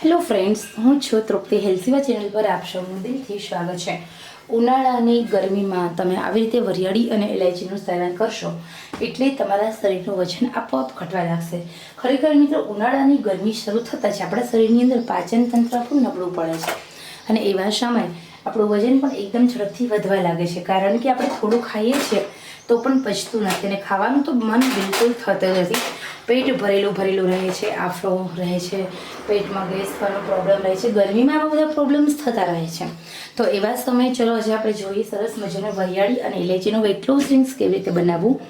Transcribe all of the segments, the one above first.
Hello friends હું છું તૃપ્તિ હેલ્સીવા channel પર આપ સૌનું દિલથી સ્વાગત છે. ઉનાળાની ગરમીમાં તમે આવી રીતે વરિયાળી અને ઇલાયચીનું સેવન કરશો, એટલે તમારા શરીરનું વજન આપોઆપ ઘટવા લાગશે. ખરેખર મિત્રો, ઉનાળાની ગરમી શરૂ થતાં જ આપણા શરીરની અંદર પાચન તંત્ર પણ નબળું પડે છે. અને એવા સમયે આપણું વજન પણ એકદમ ઝડપથી વધવા લાગે છે, કારણ કે આપણે થોડું ખાઈએ છીએ તો પણ પચતું નથી અને ખાવાનું તો મન બિલકુલ થતું નથી. પેટ ભરેલું ભરેલું રહે છે, આફરો રહે છે, પેટમાં ગેસ થવાનો પ્રોબ્લેમ રહે છે, ગરમીમાં આવા બધા પ્રોબ્લેમ્સ થતા રહે છે. તો એવા સમયે ચલો આજે આપણે જોઈએ સરસ મજાનો વરિયાળી અને ઇલાયચીનું વેટ લોસ ડ્રિંક્સ કેવી રીતે બનાવવું.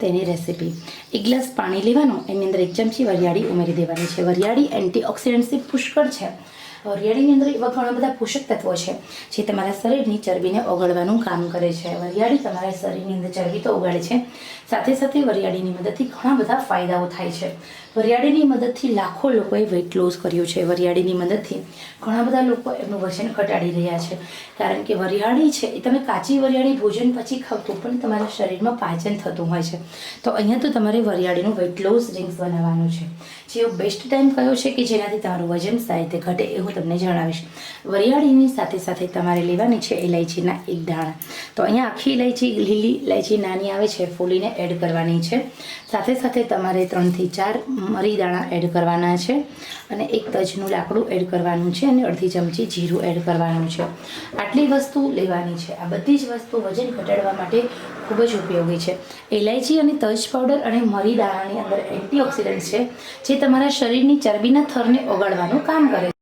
તેની રેસીપી. એક ગ્લાસ પાણી લેવાનું, એની અંદર એક ચમચી વરિયાળી ઉમેરી દેવાની છે. વરિયાળી એન્ટીઓક્સિડન્ટ્સથી પુષ્કળ છે. વરિયાળીની અંદર એવા ઘણા બધા પોષક તત્વો છે, જે તમારા શરીરની ચરબીને ઓગળવાનું કામ કરે છે. વરિયાળી તમારા શરીરની અંદર ચરબી તો ઓગાળે છે. સાથે સાથે વરિયાળીની મદદથી ઘણા બધા ફાયદાઓ થાય છે. વરિયાળીની મદદથી લાખો લોકોએ વેઇટ લોસ કર્યું છે. વરિયાળીની મદદથી ઘણા બધા લોકો એમનું વજન ઘટાડી રહ્યા છે. કારણ કે વરિયાળી છે એ તમે કાચી વરિયાળી ભોજન પછી ખાવ તો પણ તમારા શરીરમાં પાચન થતું હોય છે. તો અહીંયા તો તમારે વરિયાળીનું વેટ લોસ ડ્રિંક્સ બનાવવાનું છે. જે બેસ્ટ ટાઈમ કયો છે કે જેનાથી તમારું વજન સારી રીતે ઘટે એવું તમને જણાવીશ. વરિયાળીની સાથે સાથે તમારે લેવાની છે ઇલાયચીના એક દાણા. તો અહીંયા આખી ઇલાયચી લીલી ઇલાયચી નાની આવે છે, ફૂલીને એડ કરવાની છે. સાથે સાથે તમારે ત્રણથી ચાર મરી દાણા એડ કરવાના છે અને એક તજનું લાકડું એડ કરવાનું છે અને અડધી ચમચી જીરું એડ કરવાનું છે. આટલી વસ્તુ લેવાની છે. આ બધી જ વસ્તુ વજન ઘટાડવા માટે ખૂબ જ ઉપયોગી છે. ઇલાયચી અને તજ પાવડર અને મરી દાણાની અંદર એન્ટીઓક્સિડન્ટ છે, જે તમારા શરીરની ચરબીના થરને ઓગાળવાનું કામ કરે છે.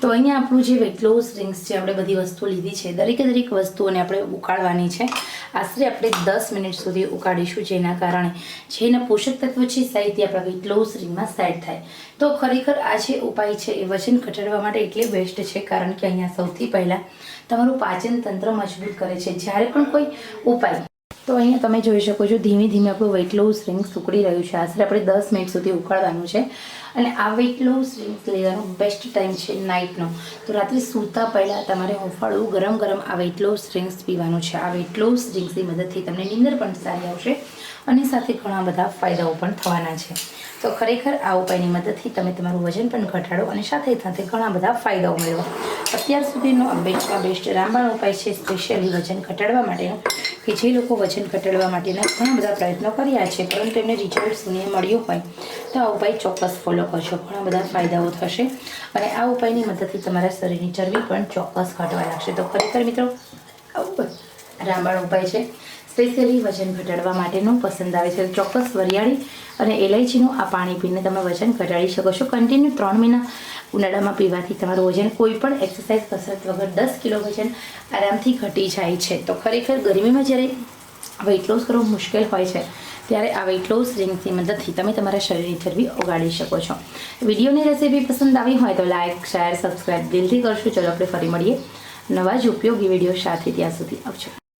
તો અહીંયા આપણું જે વેટ લોસ ડ્રિંક્સ છે આપણે બધી વસ્તુ લીધી છે, દરેકે દરેક વસ્તુઓને આપણે ઉકાળવાની છે. આશરે આપણે દસ મિનિટ સુધી ઉકાળીશું જેના કારણે જેના પોષક તત્વો છે, સાહિત્ય આપણા વેટ લોસ ડ્રિંકમાં સેટ થાય. તો ખરેખર આ જે ઉપાય છે એ વજન ઘટાડવા માટે એટલે બેસ્ટ છે, કારણ કે અહીંયા સૌથી પહેલાં તમારું પાચન તંત્ર મજબૂત કરે છે. જ્યારે પણ કોઈ ઉપાય તો અહીંયા તમે જોઈ શકો છો, ધીમે ધીમે આપણું વેઇટ લોસ ડ્રિંક્સ ઉકળી રહ્યું છે. આશરે આપણે દસ મિનિટ સુધી ઉકાળવાનું છે. અને આ વેઇટ લોસ ડ્રિંક્સ લેવાનો બેસ્ટ ટાઈમ છે નાઇટનો તો રાત્રે સૂતા પહેલાં તમારે હોંફાળું ગરમ ગરમ આ વેઇટ લોસ ડ્રિંક્સ પીવાનું છે. આ વેઇટ લોસ ડ્રિંક્સની મદદથી તમને નીંદર પણ સારી આવશે અને સાથે ઘણા બધા ફાયદાઓ પણ થવાના છે. તો ખરેખર આ ઉપાયની મદદથી તમે તમારું વજન પણ ઘટાડો અને સાથે સાથે ઘણા બધા ફાયદાઓ મેળવો. અત્યાર સુધીનો બેસ્ટમાં બેસ્ટ રામબાણ ઉપાય છે સ્પેશિયલી વજન ઘટાડવા માટેનો. કે જે લોકો વજન ઘટાડવા માટેના ઘણા બધા પ્રયત્નો કર્યા છે, પરંતુ એમને રિઝલ્ટ શૂન્ય મળ્યું હોય તો આ ઉપાય ચોક્કસ ફોલો કરશો ઘણા બધા ફાયદાઓ થશે અને આ ઉપાયની મદદથી તમારા શરીરની ચરબી પણ ચોક્કસ ઘટવા લાગશે. તો ખરેખર મિત્રો રામબાણ ઉપાય છે. સ્પેશિયલી વજન ઘટાડવા માટેનું પસંદ આવે છે. ચોક્કસ વરિયાળી અને એલાયચીનું આ પાણી પીને તમે વજન ઘટાડી શકો છો. કન્ટિન્યુ ત્રણ મહિના ઉનાળામાં પીવાથી તમારું વજન કોઈ પણ એક્સરસાઇઝ કસરત વગર દસ કિલો વજન આરામથી ઘટી જાય છે. તો ખરેખર ગરમીમાં જ્યારે વેઇટ લોસ કરવું મુશ્કેલ હોય છે, ત્યારે આ વેઇટ લોસ રિંગની મદદથી તમે તમારા શરીરની ચરબી ઓગાળી શકો છો. વિડીયોની રેસીપી પસંદ આવી હોય તો લાઇક શેર સબસ્ક્રાઈબ દિલથી કરશું. ચલો આપણે ફરી મળીએ નવા જ ઉપયોગી વીડિયો સાથે ત્યાં સુધી આવજો.